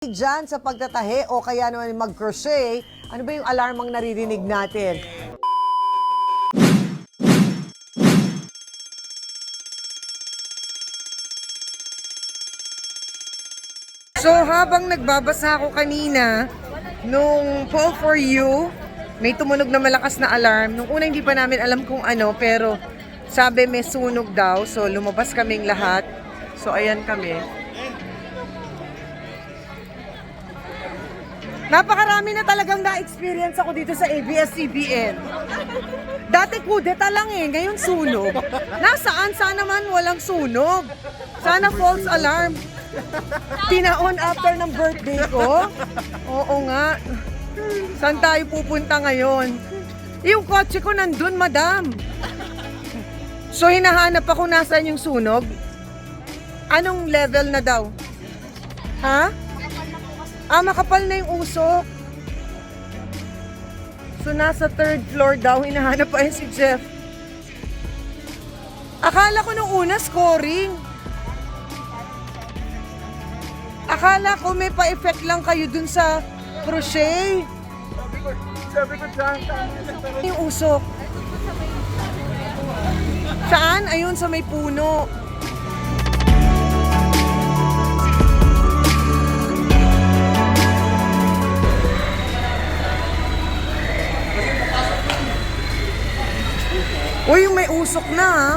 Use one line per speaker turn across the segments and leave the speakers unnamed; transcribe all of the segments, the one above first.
Diyan sa pagtatahe o kaya naman mag-crochet, ano ba yung alarmang naririnig natin? So habang nagbabasa ako kanina, nung Fall for You, may tumunog na malakas na alarm. Nung una hindi pa namin alam kung ano, pero sabi may sunog daw. So lumabas kaming lahat. So ayan kami. Napakarami na talagang na-experience ako dito sa ABS-CBN. Dati kudeta lang eh, ngayon sunog. Nasaan? Sana man walang sunog. Sana false alarm. Tinaon after ng birthday ko? Oo nga. Saan tayo pupunta ngayon? Yung kotse ko nandun, madam. So hinahanap ako nasaan yung sunog? Anong level na daw? Ha? Ah, makapal na yung usok. So, nasa third floor daw, hinahanap pa yun si Jeff. Akala ko nung una, scoring. Akala ko may pa-effect lang kayo dun sa crochet. Yung usok. Saan? Ayun, sa may puno. Uy, may usok na ha.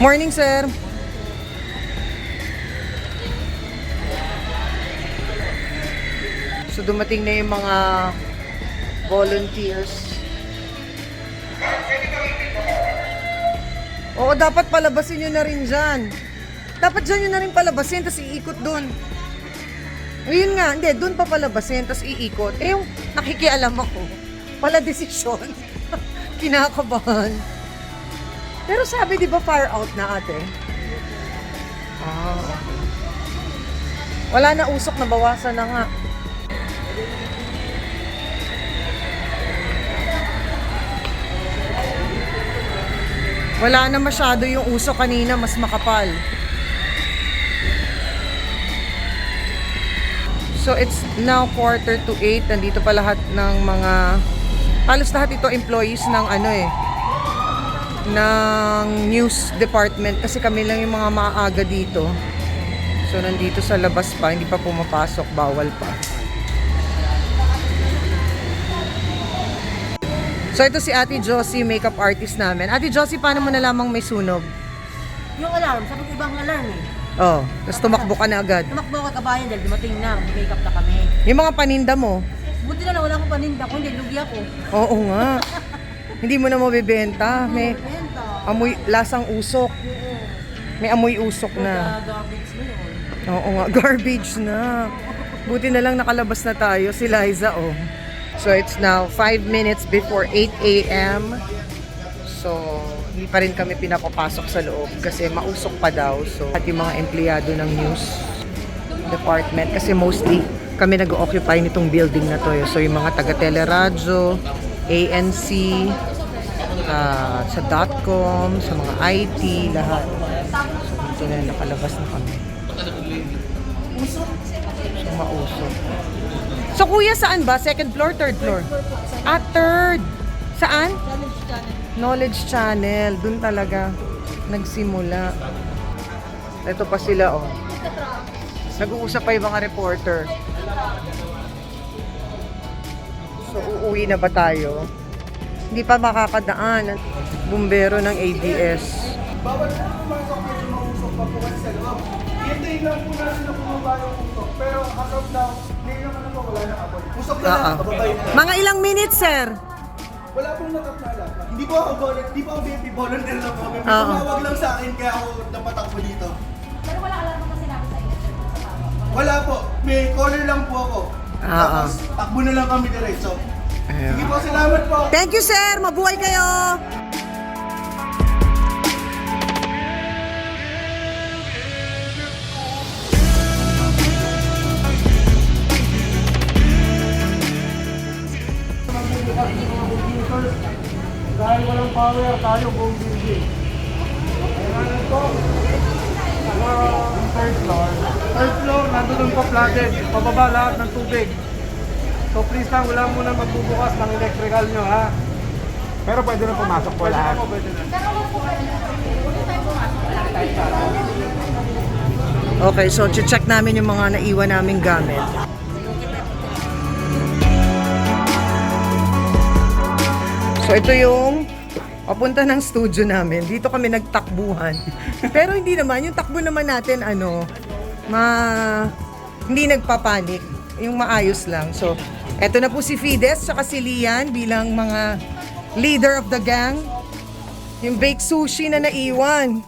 Morning, sir. So dumating na yung mga volunteers. Oo, dapat palabasin nyo na rin dyan. Dapat dyan nyo na rin palabasin, tapos iikot doon. Ayun nga, hindi, doon pa palabasin, tapos iikot. Eh, yung nakikialam ako, pala desisyon. Kinakabahan. Pero sabi, di ba, fire out na ate? Ah. Wala na usok, nabawasan na nga. Wala na masyado yung uso kanina, mas makapal. So it's now quarter to eight. Nandito pa lahat ng mga halos lahat ito employees ng ano eh ng news department kasi kami lang yung mga maaga dito. So nandito sa labas pa, hindi pa pumapasok, bawal pa. So ito si Ate Josie, makeup artist namin. Ate Josie, paano mo nalamang may sunog?
Yung alarm, sabi ko ibang alarm eh.
Oh, tapos tumakbo ka na agad.
Tumakbo ako kabayan dahil dumating na, make-up na kami.
Yung mga paninda mo,
Buti na lang wala akong paninda, kundi lugi ako.
oo nga. Hindi mo na mabibenta. May amoy, lasang usok. May amoy usok na.
Garbage yun.
Oo nga, garbage na. Buti na lang nakalabas na tayo, si Liza, oh. So, it's now 5 minutes before 8 a.m. So, hindi pa rin kami pinapapasok sa loob kasi mausok pa daw. So, at yung mga empleyado ng news department kasi mostly kami nag-occupy nitong building na to. eh. So, yung mga taga-teleradyo, ANC, ah, sa .com, sa mga IT, lahat. So, dito na nakalabas na kami. So, mausok. So, kuya, saan ba? Second floor, third floor? Ah, third. Saan? Knowledge Channel. Doon talaga nagsimula. Ito pa sila, oh. Nag-uusap pa yung mga reporter. So, uuwi na ba tayo? Hindi pa makakadaan. Bumbero ng ABS.
Bawal po pumasok medyo mausok pa po kasi sa loob. Hintayin lang po natin na bumaba yung usok. Pero as of now, ngayon naman na po wala na apoy. Usok na lang, bababay na.
Mga ilang minutes, sir?
Wala pong nakap na alam. Hindi po ako volunteer, hindi po ako BNP volunteer lang po. May
Oo.
tumawag lang sa akin kaya ako napatakbo dito.
Pero wala ka sinabi sa inyo.
Wala po, may caller lang po ako.
Oo.
Tapos takbo na lang kami diretso. Sige po, salamat po.
Thank you, sir. Mabuhay kayo.
Power, tayo buong building. Kailangan po. Uh, third floor. Third floor, nandun po flooded. Pababa lahat ng tubig. So please lang, wala muna magbubukas ng electrical nyo ha.
Pero pwede na pumasok po
Pwede na
lahat.
po, pwede na.
Okay, so check namin yung mga naiwan naming gamit. So ito yung papunta ng studio namin. Dito kami nagtakbuhan. Pero hindi naman, yung takbo naman natin ano, ma hindi nagpapanik. Yung maayos lang. So, eto na po si Fides saka si Lian bilang mga leader of the gang. Yung baked sushi na naiwan.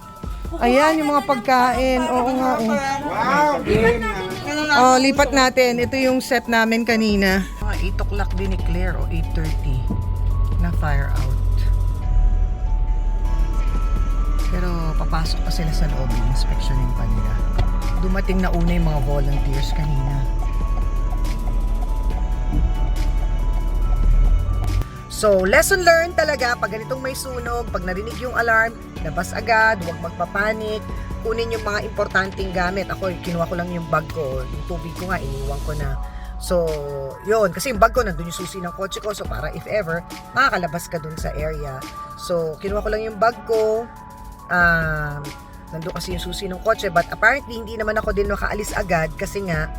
Ayan, yung mga pagkain. Oo nga eh.
Wow!
Oh, lipat natin. Ito yung set namin kanina. Mga 8 o'clock din ni Claire o 8.30 na fire out. Pero papasok pa sila sa loob, inspectionin pa nila. Dumating na una yung mga volunteers kanina. So, lesson learned talaga pag ganitong may sunog, pag narinig yung alarm, labas agad, huwag magpapanik, kunin yung mga importanteng gamit. Ako, kinuha ko lang yung bag ko, yung tubig ko nga, iniwan ko na. So, yun. Kasi yung bag ko, nandun yung susi ng kotse ko. So, para if ever, makakalabas ka dun sa area. So, kinuha ko lang yung bag ko. Um, nandun kasi yung susi ng kotse. But apparently, hindi naman ako din makaalis agad kasi nga,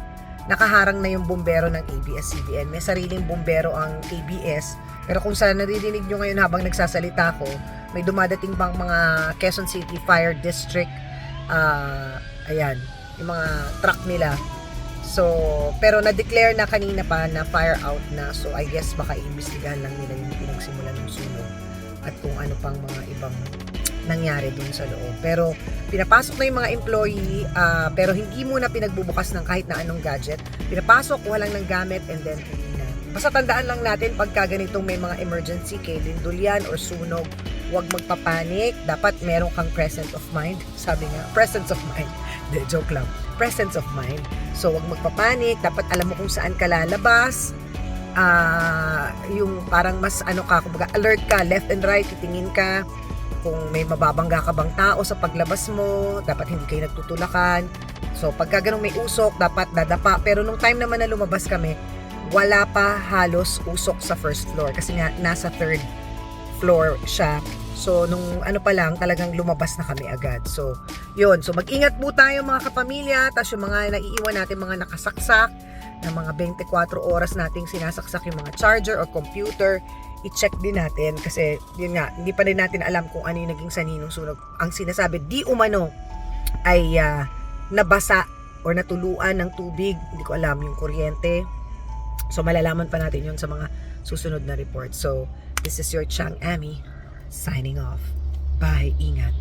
nakaharang na yung bombero ng ABS-CBN. May sariling bombero ang ABS. Pero kung sa naririnig nyo ngayon habang nagsasalita ko, may dumadating bang mga Quezon City Fire District, ah, ayan, yung mga truck nila. So, pero na-declare na kanina pa na fire out na. So, I guess baka iimbestigahan lang nila yung pinagsimulan ng sunog at kung ano pang mga ibang nangyari dun sa loob. Pero pinapasok na yung mga employee ah, pero hindi muna pinagbubukas ng kahit na anong gadget. Pinapasok, kuha lang ng gamit and then uwi. Basta tandaan lang natin pagka ganitong may mga emergency kay lindol yan or sunog, huwag magpapanik. Dapat meron kang presence of mind. Sabi nga, presence of mind. De, joke lang. Presence of mind. So, huwag magpapanik. Dapat alam mo kung saan ka lalabas. Ah, yung parang mas ano ka, kumbaga alert ka, left and right, titingin ka kung may mababangga ka bang tao sa paglabas mo, dapat hindi kayo nagtutulakan. So, pagka ganun may usok, dapat dadapa. Pero nung time naman na lumabas kami, wala pa halos usok sa first floor kasi nga nasa third floor siya. So, nung ano pa lang, talagang lumabas na kami agad. So, yun. So, mag-ingat po tayo mga kapamilya. Tapos yung mga naiiwan natin, mga nakasaksak, na mga 24 oras nating sinasaksak yung mga charger or computer, i-check din natin. Kasi, yun nga, hindi pa rin natin alam kung ano yung naging saninong sunog. Ang sinasabi, di umano ay ah, nabasa or natuluan ng tubig. Hindi ko alam yung kuryente. So, malalaman pa natin yun sa mga susunod na report. So, this is your Chang Ami signing off. Bye. Ingat.